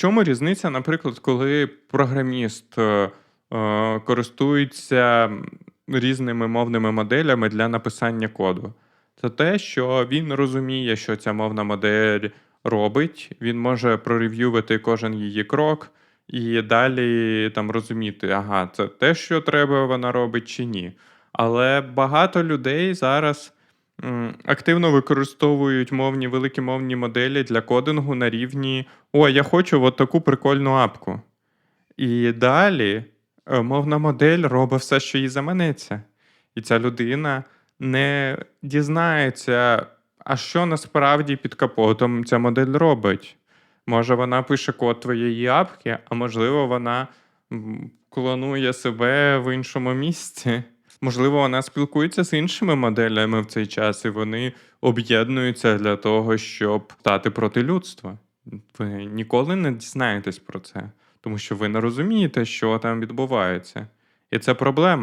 чому різниця, наприклад, коли програміст е, е, користується різними мовними моделями для написання коду? Це те, що він розуміє, що ця мовна модель робить, він може прорев'ювати кожен її крок і далі там розуміти, ага, це те, що треба, вона робить чи ні. Але багато людей зараз активно використовують мовні великі мовні моделі для кодингу на рівні О, я хочу от таку прикольну апку. І далі е, мовна модель робить все, що їй заманеться. І ця людина не дізнається, а що насправді під капотом ця модель робить. Може, вона пише код твоєї апки, а можливо, вона клонує себе в іншому місці. Можливо, вона спілкується з іншими моделями в цей час, і вони об'єднуються для того, щоб стати проти людства. Ви ніколи не дізнаєтесь про це, тому що ви не розумієте, що там відбувається. І це проблема.